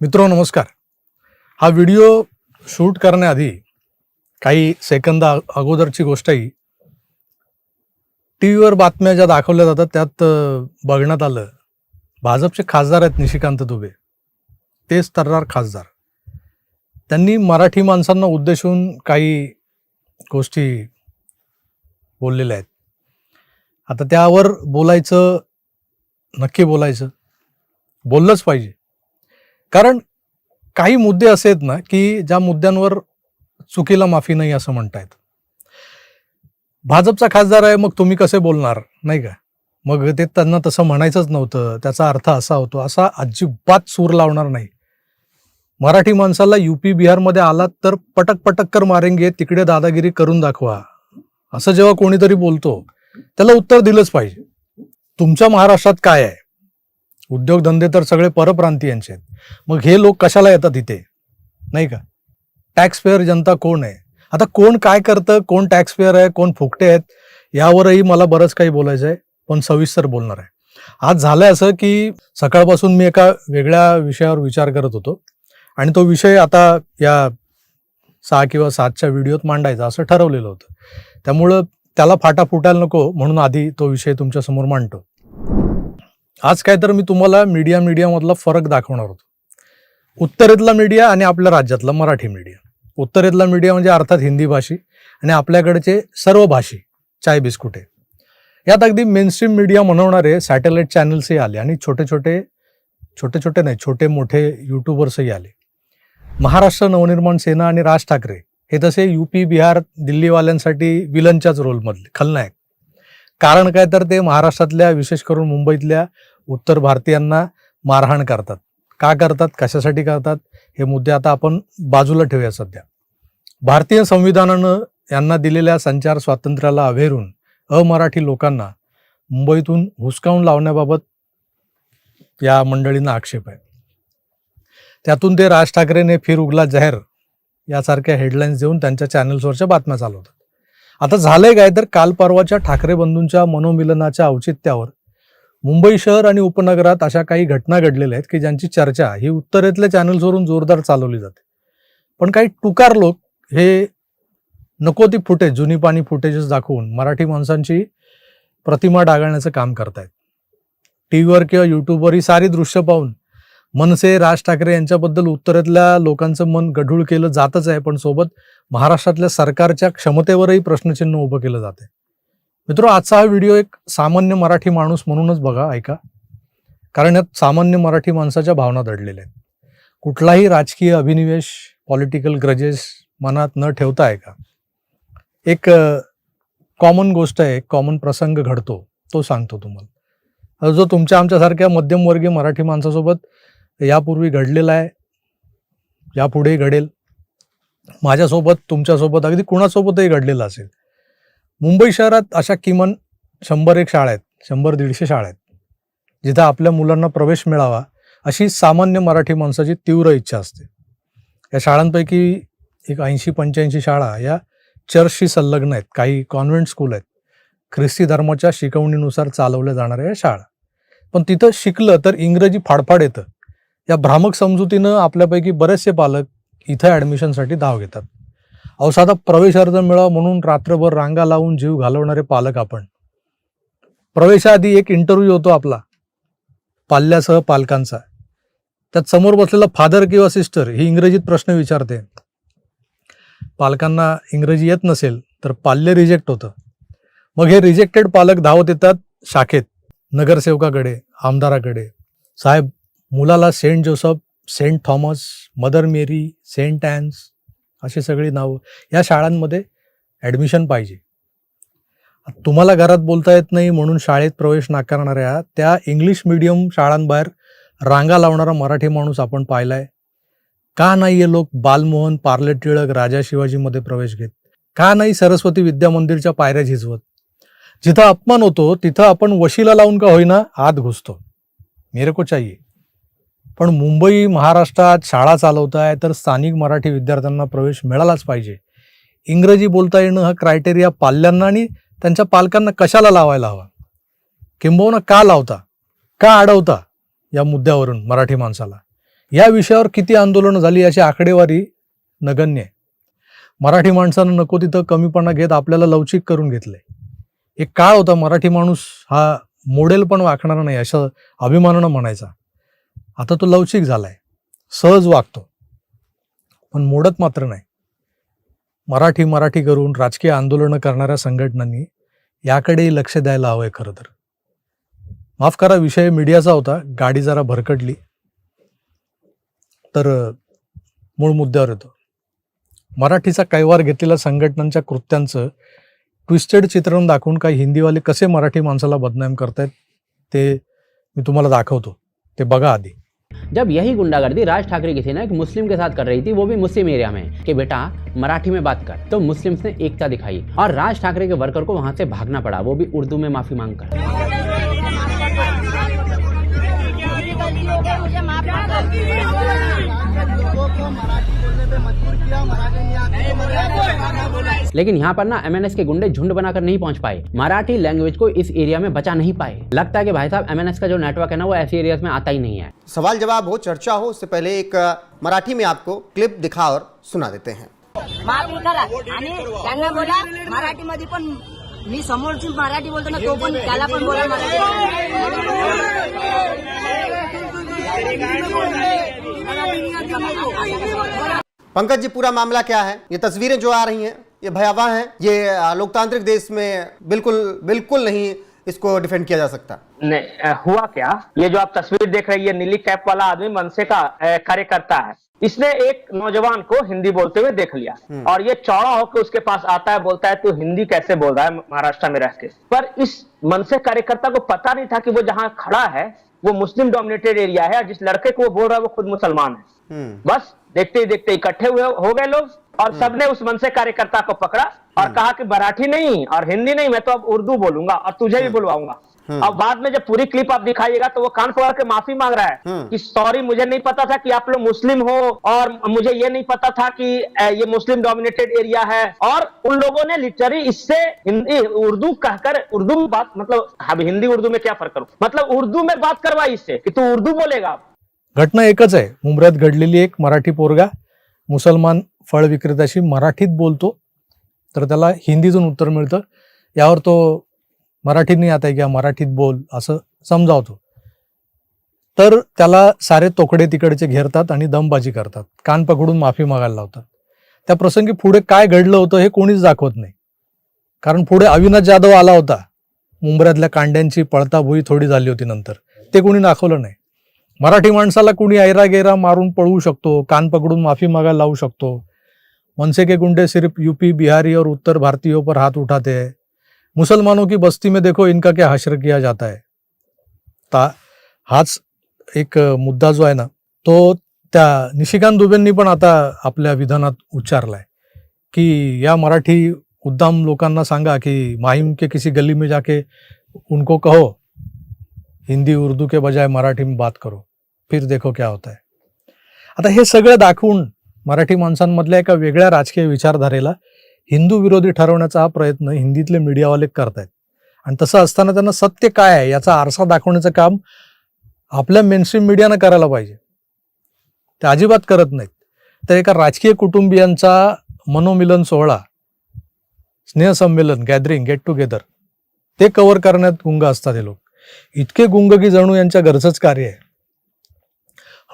मित्रो नमस्कार. हा व्हिडिओ शूट करण्याआधी काही सेकंद अगोदरची गोष्ट ही टी व्हीवर बातम्या ज्या दाखवल्या जातात त्यात बघण्यात आलं. भाजपचे खासदार आहेत निशिकांत दुबे. तेच तर्रार खासदार. त्यांनी मराठी माणसांना उद्देशून काही गोष्टी बोललेल्या आहेत. आता त्यावर बोलायचं नक्की बोलायचं बोललंच पाहिजे. कारण काही मुद्दे असे आहेत ना की ज्या मुद्द्यांवर चुकीला माफी नाही असं म्हणतायत. भाजपचा खासदार आहे मग तुम्ही कसे बोलणार? नाही का? मग ते त्यांना तसं म्हणायचंच नव्हतं. त्याचा अर्थ असा होतो असा अजिबात सूर लावणार नाही. मराठी माणसाला युपी बिहारमध्ये आलात तर पटक पटक कर मारेंगे तिकडे दादागिरी करून दाखवा. असं जेव्हा कोणीतरी बोलतो त्याला उत्तर दिलंच पाहिजे. तुमच्या महाराष्ट्रात काय आहे? उद्योगधंदे तर सगळे परप्रांतीयांचे आहेत. मग हे लोक कशाला येतात इथे? नाही का? टॅक्स पेअर जनता कोण आहे? आता कोण काय करतं? कोण टॅक्स पेअर आहे? कोण फुकटे आहेत? यावरही मला बरंच काही बोलायचं आहे पण सविस्तर बोलणार आहे. आज झालंय असं की सकाळपासून मी एका वेगळ्या विषयावर विचार करत होतो आणि तो विषय आता या सहा किंवा सातच्या व्हिडिओत मांडायचा असं ठरवलेलं होतं. त्यामुळं त्याला फाटा फुटायला नको म्हणून आधी तो विषय तुमच्यासमोर मांडतो. आज काय तर मी तुम्हाला मीडिया मीडियामधला फरक दाखवणार होतो. उत्तरेतला मीडिया आणि आपल्या राज्यातला मराठी मीडिया उत्तरेतला मीडिया म्हणजे अर्थात हिंदी भाषी आणि आपल्याकडचे सर्व भाषी चाय बिस्कुटे यात अगदी मेनस्ट्रीम मीडिया म्हणवणारे सॅटेलाईट चॅनल्सही आले आणि छोटे छोटे छोटे छोटे नाही छोटे मोठे युट्यूबर्सही आले. महाराष्ट्र नवनिर्माण सेना आणि राज ठाकरे हे तसे युपी बिहार दिल्लीवाल्यांसाठी विलनच्याच रोलमधले खलनायक. कारण काय तर ते महाराष्ट्रातल्या विशेष करून मुंबईतल्या उत्तर भारतीयांना मारहाण करतात. का करतात? कशासाठी करतात? हे मुद्दे आता आपण बाजूला ठेवूया सध्या. भारतीय संविधानानं यांना दिलेल्या संचार स्वातंत्र्याला अव्हेरून अमराठी लोकांना मुंबईतून हुसकावून लावण्याबाबत या मंडळींना आक्षेप आहे. त्यातून ते राज ठाकरेने फिर उगला जाहीर यासारख्या हेडलाईन्स देऊन त्यांच्या चॅनल्सवरच्या बातम्या चालवतात. आता झालंय काय तर काल परवाच्या ठाकरे बंधूंच्या मनोमिलनाच्या औचित्यावर. मुंबई शहर आणि उपनगरात अशा काही घटना घडलेल्या आहेत की ज्यांची चर्चा ही उत्तरेतल्या चॅनल्सवरून जोरदार चालवली जाते. पण काही टुकार लोक हे नको ती फुटेज जुनी पाणी फुटेजेस दाखवून मराठी माणसांची प्रतिमा डागाळण्याचं काम करतायत. टी व्हीवर किंवा युट्यूबवर ही सारी दृश्य पाहून मनसे राज ठाकरे यांच्याबद्दल उत्तरेतल्या लोकांचं मन गढूळ केलं जातच आहे पण सोबत महाराष्ट्रातल्या सरकारच्या क्षमतेवरही प्रश्नचिन्ह उभं केलं जाते मित्र आजचा हा व्हिडिओ एक सामान्य मराठी माणूस म्हणूनच बघा ऐका. कारण यात सामान्य मराठी माणसाच्या भावना दडलेल्या आहेत. कुठलाही राजकीय अभिनिवेश पॉलिटिकल ग्रजेस मनात न ठेवता आहे का एक कॉमन गोष्ट आहे कॉमन प्रसंग घडतो तो सांगतो तुम्हाला. जो तुमच्या आमच्यासारख्या मध्यमवर्गीय मराठी माणसासोबत यापूर्वी घडलेला आहे यापुढेही घडेल. माझ्यासोबत तुमच्यासोबत अगदी कुणासोबतही घडलेलं असेल. मुंबई शहरात अशा किमान शंभर एक शाळा आहेत शंभर दीडशे शाळा आहेत जिथं आपल्या मुलांना प्रवेश मिळावा अशी सामान्य मराठी माणसाची तीव्र इच्छा असते. या शाळांपैकी एक ऐंशी पंच्याऐंशी शाळा या चर्चशी संलग्न आहेत. काही कॉन्व्हेंट स्कूल आहेत. ख्रिस्ती धर्माच्या शिकवणीनुसार चालवल्या जाणाऱ्या या शाळा. पण तिथं शिकलं तर इंग्रजी फाडफाड येतं. या भ्रामक समजुतीनं आपल्यापैकी बरेचसे पालक इथं ॲडमिशनसाठी धाव घेतात. अहो साधा प्रवेश अर्ज मिळावा म्हणून रात्रभर रांगा लावून जीव घालवणारे पालक आपण. प्रवेशाआधी एक इंटरव्ह्यू होतो आपला पाल्यासह पालकांचा. त्यात समोर बसलेला फादर किंवा सिस्टर ही इंग्रजीत प्रश्न विचारते. पालकांना इंग्रजी येत नसेल तर पाल्य रिजेक्ट होतं. मग हे रिजेक्टेड पालक धावत येतात शाखेत नगरसेवकाकडे आमदाराकडे. साहेब मुलाला saint Joseph saint Thomas mother Mary saint Anne's अशी सगळी नावं या शाळांमध्ये ॲडमिशन पाहिजे. तुम्हाला घरात बोलता येत नाही म्हणून शाळेत प्रवेश नाकारणाऱ्या त्या इंग्लिश मिडियम शाळांबाहेर रांगा लावणारा मराठी माणूस आपण पाहिलाय. का नाही हे लोक बालमोहन पार्ले टिळक राजा शिवाजीमध्ये प्रवेश घेत? का नाही सरस्वती विद्या मंदिरच्या पायऱ्या झिजवत? जिथं अपमान होतो तिथं आपण वशीला लावून का होईना आत घुसतो? मेरे को चाहिए. पण मुंबई महाराष्ट्रात शाळा चालवताय तर स्थानिक मराठी विद्यार्थ्यांना प्रवेश मिळालाच पाहिजे. इंग्रजी बोलता येणं हा क्रायटेरिया पाल्यांना आणि त्यांच्या पालकांना कशाला लावायला हवा? किंबहुना का लावता? का अडवता? या मुद्द्यावरून मराठी माणसाला. या विषयावर किती आंदोलनं झाली याची आकडेवारी नगण्य आहे. मराठी माणसानं नको तिथं कमीपणा घेत आपल्याला लवचिक करून घेतले एक काळ होता मराठी माणूस हा मोडेल पण वाकणार नाही अशा अभिमानानं म्हणायचा. आता तो लवचिक झालाय. सहज वागतो. पण मोडत मात्र नाही. मराठी मराठी करून राजकीय आंदोलनं करणाऱ्या संघटनांनी याकडेही लक्ष द्यायला हवंय खरं तर. माफ करा विषय मीडियाचा होता. गाडी जरा भरकटली. तर मूळ मुद्द्यावर येतो. मराठीचा कैवार घेतलेल्या संघटनांच्या कृत्यांचं ट्विस्टेड चित्रण दाखवून काही हिंदीवाले कसे मराठी माणसाला बदनाम करतायत ते मी तुम्हाला दाखवतो. ते बघा आधी. जब यही गुंडागर्दी राज ठाकरे की सेना एक मुस्लिम के साथ कर रही थी, वो भी मुस्लिम एरिया में, कि बेटा, मराठी में बात कर तो मुस्लिम्स ने एकता दिखाई, और राज ठाकरे के वर्कर को वहाँ से भागना पड़ा, वो भी उर्दू में माफ़ी माफ़ कर। लेकिन यहाँ पर ना एमएनएस के गुंडे झुंड बनाकर नहीं पहुँच पाए। मराठी लैंग्वेज को इस एरिया में बचा नहीं पाए। लगता है कि भाई साहब एमएनएस का जो नेटवर्क है ना वो ऐसे एरिया में आता ही नहीं है। सवाल जवाब हो चर्चा हो उससे पहले एक मराठी में आपको क्लिप दिखा और सुना देते हैं। माफ़ करा आणि त्यांना बोला मराठीमध्ये पण मी समोरची मराठी बोलतो ना तो पण त्याला पण बोला मराठी. पंकज जी पूरा मामला क्या है? ये तस्वीरें जो आ रही हैं ये भयावह हैं। ये लोकतांत्रिक देश में बिल्कुल बिल्कुल नहीं इसको डिफेंड किया जा सकता। ने, अ, हुआ क्या? ये जो आप तस्वीर देख रहे हैं ये नीली कैप वाला आदमी मनसे का कार्यकर्ता है। इसने एक नौजवान को हिंदी बोलते हुए देख लिया। और ये चौड़ा होकर उसके पास आता है बोलता है तू हिंदी कैसे बोल रहा है महाराष्ट्र में रह के? पर इस मनसे कार्यकर्ता को पता नहीं था कि वो जहाँ खड़ा है वो मुस्लिम डोमिनेटेड एरिया है और जिस लड़के को वो बोल रहा है वो खुद मुसलमान है। हम्म। बस देखते ही देखते इकट्ठे हुए हो गए लोग। और सबने उस मन से कार्यकर्ता को पकड़ा और कहा कि मराठी नहीं और हिंदी नहीं मैं तो अब उर्दू बोलूँगा और तुझे भी बुलवाऊँगा। अब बाद में जब पूरी क्लिप आप दिखाइएगा तो वो कान पकड़ के माफ़ी मांग रहा है हम्म। कि सॉरी मुझे नहीं पता था कि आप लोग मुस्लिम हो और मुझे ये नहीं पता था कि ये मुस्लिम डोमिनेटेड एरिया है। और उन लोगों ने लिटरली इससे हिंदी उर्दू कहकर उर्दू में बात मतलब अब हिंदी उर्दू में क्या फ़र्क करूँ? मतलब उर्दू में बात करवाई इससे कि तू उर्दू बोलेगा। घटना एकच आहे. मुंबऱ्यात घडलेली एक मराठी पोरगा मुसलमान फळ विक्रेत्याशी मराठीत बोलतो तर त्याला हिंदीतून उत्तर मिळतं. यावर तो मराठीत नाही आता किंवा मराठीत बोल असं समजावतो. तर त्याला सारे तोकडे तिकडचे घेरतात आणि दमबाजी करतात. कान पकडून माफी मागायला लावतात. त्या प्रसंगी पुढे काय घडलं होतं हे कोणीच दाखवत नाही. कारण पुढे अविनाश जाधव आला होता. मुंबऱ्यातल्या कांड्यांची पळताभुई थोडी झाली होती नंतर. ते कोणी दाखवलं नाही. मराठी माणसाला कुणी ऐरा गैरा मारून पळवू शकतो कान पकडून माफी मागायला लावू शकतो. मनसे के गुंडे सिर्फ यूपी बिहारी और उत्तर भारतीयों पर हाथ उठाते हैं। मुसलमानों की बस्ती में देखो इनका क्या हश्र किया जाता है। ता हाच एक मुद्दा जो आहे ना तो त्या निशिकांत दुबेंनी पण आता आपल्या विधानात उच्चारलाय की या मराठी उद्दाम लोकांना सांगा की माहिम के किसी गली में जाके उनको कहो हिंदी उर्दू के बजाय मराठी में बात करो फिर देखो क्या होता है। आता हे सगळं दाखवून मराठी माणसांमधल्या एका वेगळ्या राजकीय विचारधारेला हिंदू विरोधी ठरवण्याचा हा प्रयत्न हिंदीतले मीडियावाले करतायत. आणि तसं असताना त्यांना सत्य काय आहे याचा आरसा दाखवण्याचं काम आपल्या मेनस्ट्रीम मीडियानं करायला पाहिजे. ते अजिबात करत नाहीत. तर एका राजकीय कुटुंबियांचा मनोमिलन सोहळा स्नेहसंमेलन गॅदरिंग गेट टुगेदर ते कव्हर करण्यात गुंग असतात हे लोक. इतके गुंग की जणू यांच्या घरचंच कार्य आहे.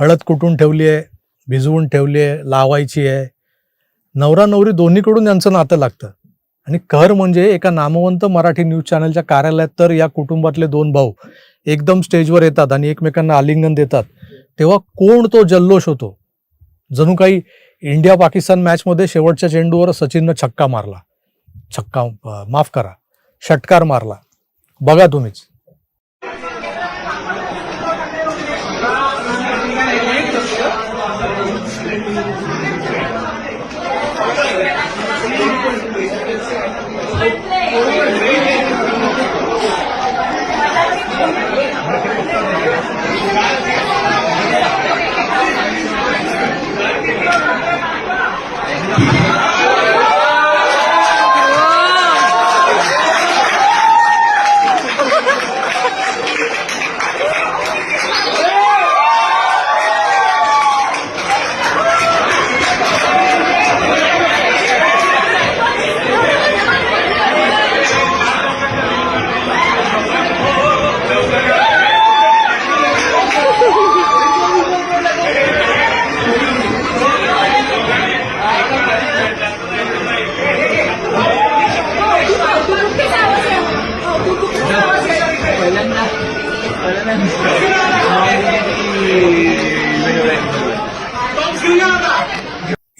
हळद कुटून ठेवली आहे भिजवून ठेवली आहे लावायची आहे. नवरा नवरी दोन्हीकडून यांचं नातं लागतं. आणि कहर म्हणजे एका नामवंत मराठी न्यूज चॅनलच्या कार्यालयात तर या कुटुंबातले दोन भाऊ एकदम स्टेजवर येतात आणि एकमेकांना आलिंगन देतात. तेव्हा कोण तो जल्लोष होतो? जणू काही इंडिया पाकिस्तान मॅचमध्ये शेवटच्या चेंडूवर सचिननं छक्का मारला. छक्का माफ करा षटकार मारला. बघा तुम्हीच.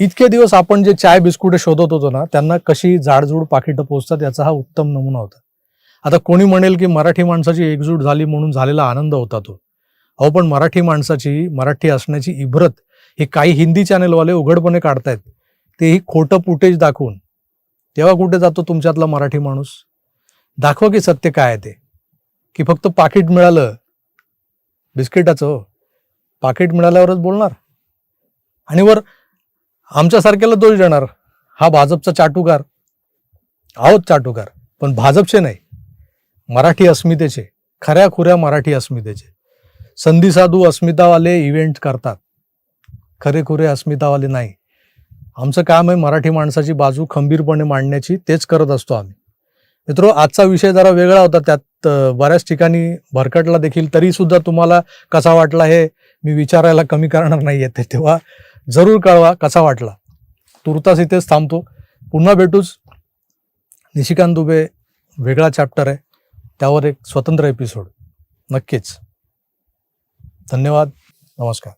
इतके दिवस आपण जे चाय बिस्कुटे शोधत होतो ना त्यांना कशी जाडजूड पाकिटं पोचतात याचा हा उत्तम नमुना होता. आता कोणी म्हणेल की मराठी माणसाची एकजूट झाली म्हणून झालेला आनंद होता तो. अहो पण मराठी माणसाची मराठी असण्याची इब्रत हे काही हिंदी चॅनेलवाले उघडपणे काढतायत. तेही खोटं फुटेज दाखवून. तेव्हा कुठे जातो तुमच्यातला मराठी माणूस? दाखवा की सत्य काय आहे ते. की फक्त पाकिट मिळालं. बिस्किटाचं हो. पाकिट मिळाल्यावरच बोलणार. आणि वर आमच्यासारख्याला दोष देणार. हा भाजपचा चाटुकार. आहोत चाटुकार. पण भाजपचे नाही. मराठी अस्मितेचे. खऱ्या खुऱ्या मराठी अस्मितेचे. संधी साधू अस्मितावाले इव्हेंट करतात. खरे खुरे अस्मितावाले नाही. आमचं काम आहे मराठी माणसाची बाजू खंबीरपणे मांडण्याची. तेच करत असतो आम्ही. मित्रो आजचा विषय जरा वेगळा होता. त्यात बऱ्याच ठिकाणी भरकटला देखील. तरी सुद्धा तुम्हाला कसा वाटला हे मी विचारायला कमी करणार नाही येते तेव्हा. जरूर कळवा कसा वाटला. तुर्तास इथेच थांबतो. पुन्हा भेटूच. निशिकांत दुबे वेगळा चॅप्टर आहे. त्यावर एक स्वतंत्र एपिसोड नक्कीच. धन्यवाद. नमस्कार.